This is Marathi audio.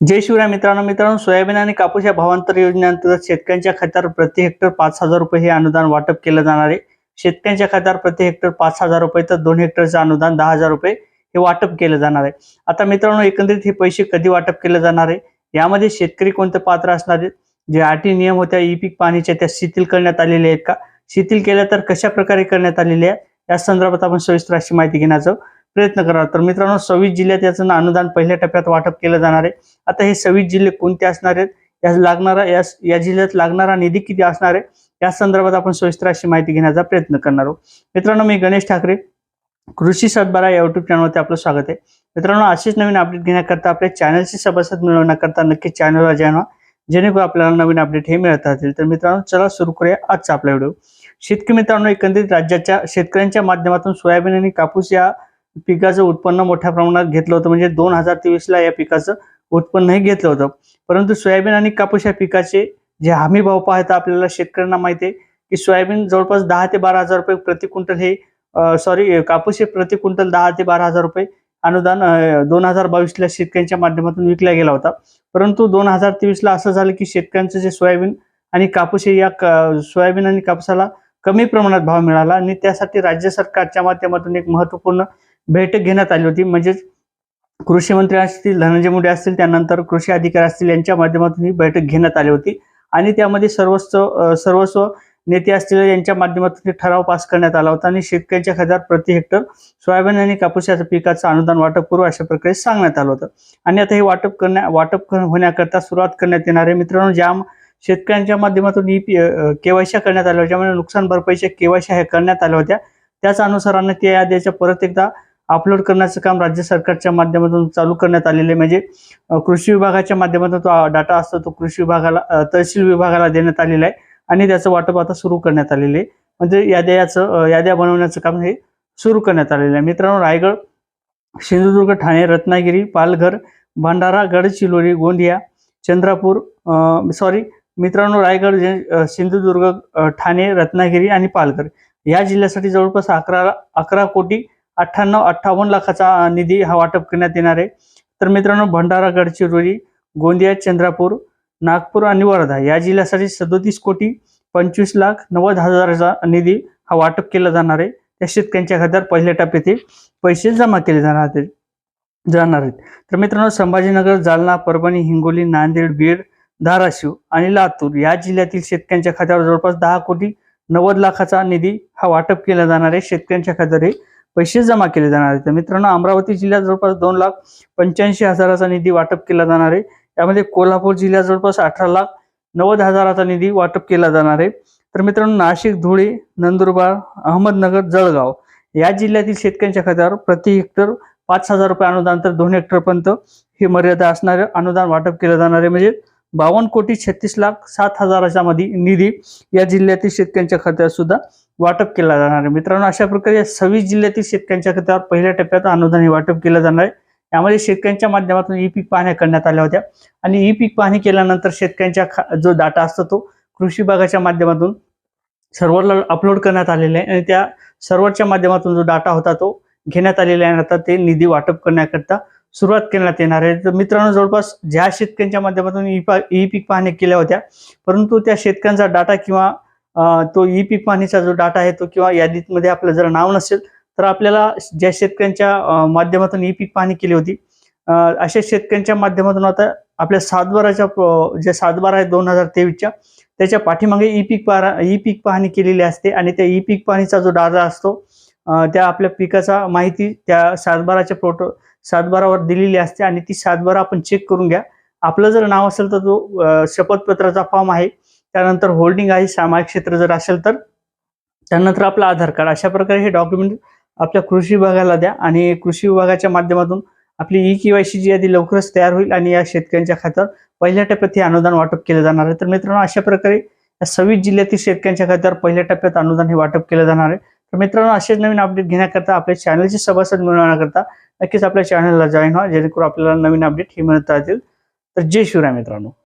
जय शिवराय मित्रांनो मित्रांनो सोयाबीन आणि कापूस या भावांतर योजनेअंतर्गत शेतकऱ्यांच्या खात्यावर प्रति हेक्टर पाच हजार रुपये हे अनुदान वाटप केलं जाणार आहे. शेतकऱ्यांच्या खात्यावर प्रति हेक्टर पाच हजार रुपये तर दोन हेक्टरचं अनुदान दहा हजार रुपये हे वाटप केलं जाणार आहे. आता मित्रांनो एकंदरीत हे पैसे कधी वाटप केले जाणार आहे? यामध्ये शेतकरी कोणते पात्र असणार आहेत? जे अटी नियम होत्या ई पीक पाणीच्या त्या शिथिल करण्यात आलेले आहेत का? शिथिल केल्या तर कशा प्रकारे करण्यात आलेले आहे या संदर्भात आपण सविस्तर अशी माहिती घेण्याचं प्रयत्न करा तर मित्रांनो सव्वीस जिल्ह्यात याचं अनुदान पहिल्या टप्प्यात वाटप केलं जाणार आहे. आता हे सव्वीस जिल्हे कोणते असणार आहेत? या लागणारा या या जिल्ह्यात लागणारा निधी किती असणार आहे? या संदर्भात आपण सविस्तर अशी माहिती घेण्याचा प्रयत्न करणार आहोत. मित्रांनो मी गणेश ठाकरे कृषी सातबारा या युट्यूब चॅनलवरती आपलं स्वागत आहे. मित्रांनो अशीच नवीन अपडेट घेण्याकरता आपल्या चॅनलची सभासद मिळवण्याकरता नक्की चॅनलला जॉईन व्हा जेणेकरून आपल्याला नवीन अपडेट हे मिळत राहतील. तर मित्रांनो चला सुरू करूया आजचा आपला व्हिडिओ शेतकरी मित्रांनो एकंदरीत राज्याच्या शेतकऱ्यांच्या माध्यमातून सोयाबीन आणि कापूस या पिकाचं उत्पन्न मोठ्या प्रमाणात घेतलं होतं. म्हणजे दोन हजार तेवीसला या पिकाचं उत्पन्नही घेतलं होतं. परंतु सोयाबीन आणि कापूस या पिकाचे जे हमी भाव पाहता आपल्याला शेतकऱ्यांना माहिती आहे की सोयाबीन जवळपास दहा ते बारा हजार रुपये प्रति क्विंटल हे सॉरी कापूस हे प्रति क्विंटल दहा ते बारा हजार रुपये अनुदान दोन हजार बावीसला शेतकऱ्यांच्या माध्यमातून विकला गेला होता. परंतु दोन हजार तेवीसला असं झालं की शेतकऱ्यांचं जे सोयाबीन आणि कापूस हे या सोयाबीन आणि कापसाला कमी प्रमाणात भाव मिळाला आणि त्यासाठी राज्य सरकारच्या माध्यमातून एक महत्त्वपूर्ण बैठक घेण्यात आली होती. म्हणजेच कृषी मंत्री असतील धनंजय मुंडे असतील त्यानंतर कृषी अधिकारी असतील यांच्या माध्यमातून ही बैठक घेण्यात आली होती. आणि त्यामध्ये सर्वस्व सर्वस्व नेते असतील यांच्या माध्यमातून ठराव पास करण्यात आला होता. आणि शेतकऱ्यांच्या खात्यावर प्रति हेक्टर सोयाबीन आणि कापूस या पिकाचं अनुदान वाटप करू अशा प्रकारे सांगण्यात आलं होतं. आणि आता हे वाटप करण्या वाटप होण्याकरता सुरुवात करण्यात येणार आहे. मित्रांनो ज्या शेतकऱ्यांच्या माध्यमातून ई केवायशा करण्यात आल्या होत्या म्हणजे नुकसान भरपाईच्या केवायशा ह्या करण्यात आल्या होत्या त्याच अनुसारानं त्या याद्याच्या परत एकदा अपलोड करण्याचं काम राज्य सरकारच्या माध्यमातून चालू करण्यात आलेले म्हणजे कृषी विभागाच्या माध्यमातून तो डाटा असतो तो कृषी विभागाला तहसील विभागाला देण्यात आलेला आहे आणि त्याचं वाटप आता सुरू करण्यात आलेले आहे. म्हणजे याद्या याचं याद्या बनवण्याचं काम हे सुरू करण्यात आलेलं आहे. मित्रांनो रायगड सिंधुदुर्ग ठाणे रत्नागिरी पालघर भंडारा गडचिरोली गोंदिया चंद्रपूर सॉरी मित्रांनो रायगड सिंधुदुर्ग ठाणे रत्नागिरी आणि पालघर या जिल्ह्यासाठी जवळपास अकरा अकरा कोटी अठ्ठ्याण्णव अठ्ठावन्न लाखाचा निधी हा वाटप करण्यात येणार आहे. तर मित्रांनो भंडारा गडचिरोली गोंदिया चंद्रपूर नागपूर आणि वर्धा या जिल्ह्यासाठी सदोतीस कोटी पंचवीस लाख नव्वद हजाराचा निधी हा वाटप केला जाणार आहे. त्या शेतकऱ्यांच्या खात्यावर पहिल्या टप्प्यात पैसे जमा केले जाणार आहेत. जाणार आहेत. तर मित्रांनो संभाजीनगर जालना परभणी हिंगोली नांदेड बीड धाराशिव आणि लातूर या जिल्ह्यातील शेतकऱ्यांच्या खात्यावर जवळपास दहा कोटी नव्वद लाखाचा निधी हा वाटप केला जाणार आहे. शेतकऱ्यांच्या खात्यावर पैसे जमा केले जाणार आहेत. मित्रांनो अमरावती जिल्ह्यात जवळपास दोन लाख पंच्याऐंशी हजाराचा निधी वाटप केला जाणार आहे. यामध्ये कोल्हापूर जिल्ह्यात जवळपास अठरा लाख नव्वद हजाराचा निधी वाटप केला जाणार आहे. तर मित्रांनो नाशिक धुळे नंदुरबार अहमदनगर जळगाव या जिल्ह्यातील शेतकऱ्यांच्या खात्यावर प्रति हेक्टर पाच हजार रुपये अनुदान तर दोन हेक्टरपर्यंत ही मर्यादा असणारे अनुदान वाटप केलं जाणार आहे. म्हणजे बावन्न कोटी छत्तीस लाख सात हजाराच्या मध्ये निधी या जिल्ह्यातील शेतकऱ्यांच्या खात्यात सुद्धा वाटप केला जाणार आहे. मित्रांनो अशा प्रकारे या सव्वीस जिल्ह्यातील शेतकऱ्यांच्या खात्यावर पहिल्या टप्प्यात अनुदान हे वाटप केलं जाणार आहे. यामध्ये शेतकऱ्यांच्या माध्यमातून ई पीक पाहण्या करण्यात आल्या होत्या. आणि ई पीक पाहणी केल्यानंतर शेतकऱ्यांच्या जो डाटा असतो तो कृषी विभागाच्या माध्यमातून सर्व्हरला अपलोड करण्यात आलेला आहे. आणि त्या सर्व्हरच्या माध्यमातून जो डाटा होता तो घेण्यात आलेला आहे. आता ते निधी वाटप करण्याकरता सुरुवात करण्यात येणार आहे. तर मित्रांनो जवळपास ज्या शेतकऱ्यांच्या माध्यमातून ई पा ई पीक पाहणी केल्या होत्या परंतु त्या शेतकऱ्यांचा डाटा किंवा तो ई पीक पाहणीचा जो डाटा आहे तो किंवा यादीमध्ये आपलं जर नाव नसेल तर आपल्याला ज्या शेतकऱ्यांच्या माध्यमातून ई पीक पाहणी केली होती अशा शेतकऱ्यांच्या माध्यमातून आता आपल्या सातबाराच्या जे सातबारा आहे दोन हजार तेवीसच्या त्याच्या पाठीमागे ई पीक पारा ई पीक पाहणी केलेली असते आणि त्या ई पीक पाहणीचा जो डाटा असतो त्या आपल्या पिकाचा माहिती त्या सातबाराच्या प्रोटो सातबारावर दिलेली असते आणि ती सातबारा आपण चेक करून घ्या. आपलं जर नाव असेल तर तो शपथपत्राचा फॉर्म आहे. त्यानंतर होल्डिंग आहे सामायिक क्षेत्र जर असेल तर. त्यानंतर आपलं आधार कार्ड. अशा प्रकारे हे डॉक्युमेंट आपल्या कृषी विभागाला द्या आणि कृषी विभागाच्या माध्यमातून आपली ई केवायसीची यादी लवकरच तयार होईल आणि या शेतकऱ्यांच्या खात्यावर पहिल्या टप्प्यात हे अनुदान वाटप केलं जाणार आहे. तर मित्रांनो अशा प्रकारे या सव्वीस जिल्ह्यातील शेतकऱ्यांच्या खात्यावर पहिल्या टप्प्यात अनुदान हे वाटप केलं जाणार आहे. तर मित्रांनो असेच नवीन अपडेट घेण्याकरता आपल्या चॅनलचे सभासद मिळवण्याकरता नक्कीच आपल्या चॅनलला जॉईन व्हा जेणेकरून आपल्याला नवीन अपडेट हे मिळत राहतील. तर जय शिवराय मित्रांनो.